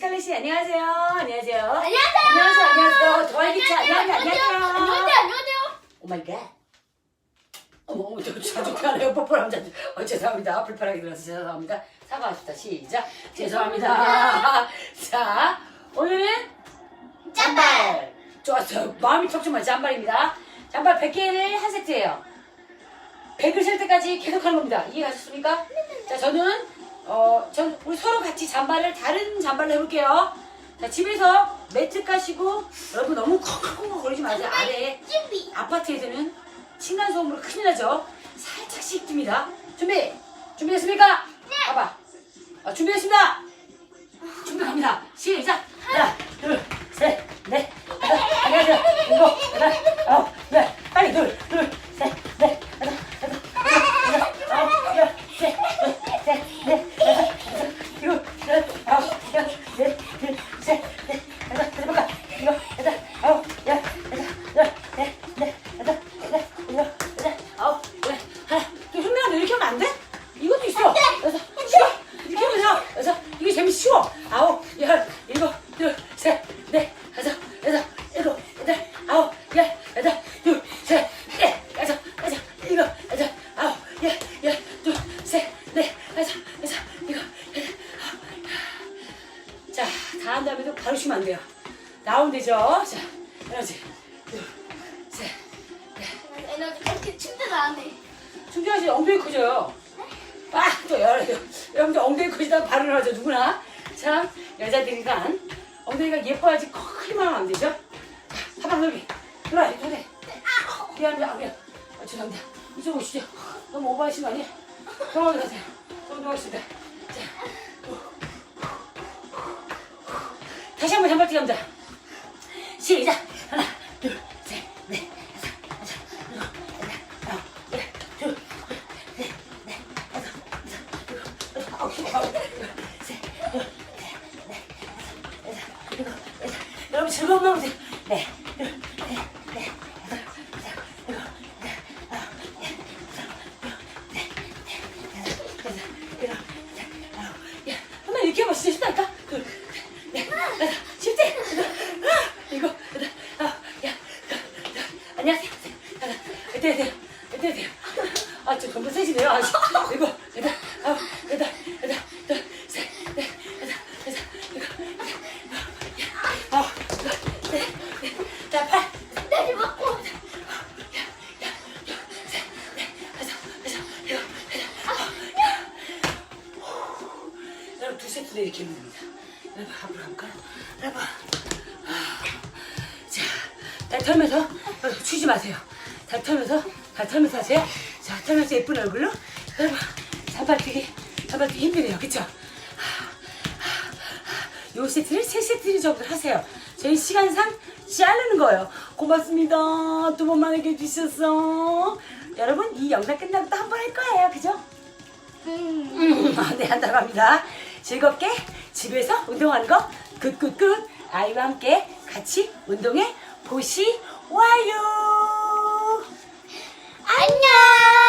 스칼렛 씨 안녕하세요. 안녕하세요. 안녕하세요. 안녕하세요. 안녕하세요. 더하기차 안녕하세요. 안녕하세요. 안녕하세요. 안녕하세요. 안녕하세요. 오 마이 갓. 어머, 어머, 저 자주 하네요. 뽀뽀랑 자주. 어, 죄송합니다. 불편하게 들어서 죄송합니다. 사과합시다. 시작. 죄송합니다. 자, 오늘은 짬발. 좋았어요. 마음이 촉촉한 짬발입니다. 짬발 100개를 한 세트예요. 100을 셀 때까지 계속 하는 겁니다. 이해가셨습니까? 자, 저는, 어, 전, 우리 서로 같이 잠발을 다른 잠발로 해볼게요. 자, 집에서 매트 까시고, 여러분 너무 콩콩콩 거리지 마세요. 아래. 아파트에서는 층간 소음으로 큰일 나죠. 살짝씩 듭니다. 준비! 준비됐습니까? 네! 봐봐. 아, 준비됐습니다! 준비 갑니다. 시작! 하나, 둘, 이것도 있어. 여섯, 쉬워. 이렇게 하면서, 여섯, 이게 재밌어, 쉬워. 아홉, 열, 다 한 다음에도 바로 쉬면 안 돼요. 되죠? 자, 에너지. 둘, 셋, 에너지 그렇게 침대도 안 해. 준비하시 엉덩이 커져요. 아, 또 여러, 여러분들 엉덩이 커지다 발을 하죠, 누구나. 참, 여자들이니까 엉덩이가 예뻐야지 크기만 하면 안 되죠? 자, 하방 넓이. 들어와, 그래. 미안합니다, 아, 미안. 아, 죄송합니다. 이쪽 오시죠. 너무 오버하신 거 아니에요? 정확히 가세요. 정확히 하겠습니다. 다시 한번 한발 뛰갑니다. 시작! 하나, 둘, 셋, 넷, 다섯, 여섯, 일곱, 여덟, 아홉, 열, 둘, 셋, 넷, 다섯, 여섯, 일곱, 여덟, 아홉, 열, 아홉, 열, 셋, 둘, 셋, 넷, 다섯, 여섯, 일곱, 여덟. 여러분 즐거운 마음 드세요. 네, 둘, 셋, 넷, 다섯, 여섯, 일곱, 여덟, 아홉, 열, 다섯, 여섯, 일곱, 여덟, 아홉, 열. 한번 이렇게 해봐. 진짜 쉽다니까? 쉽지? 아, 이거, 열, 여덟. 안녕하세요. 이때 돼요. 이때 돼요. 아, 저 전부 세시네요. 아, 씨. 이거, 여덟, 아홉, 여덟, 여덟, 둘, 셋, 넷, 일곱, 여덟, 아홉, 열, 아홉, 넷, 넷. 자, 팔. 내리 먹고. 이렇게 됩니다. 여러분 앞으로 가볼까요? 여러분 아, 자, 달 털면서 어, 쉬지 마세요. 달 털면서 달 털면서 하세요. 자, 털면서 예쁜 얼굴로 여러분 잔발 뛰기 잔발 뛰기 힘드네요, 그쵸? 요 세트를 세 세트 정도 하세요. 저희 시간상 자르는 거예요. 고맙습니다. 두 번만 해주셔서 여러분 이 영상 끝나고 또 한 번 할 거예요, 그죠? 음, 아, 네, 한다고 합니다. 즐겁게 집에서 운동하는 거 굿굿굿 아이와 함께 같이 운동해 보시와요. 안녕.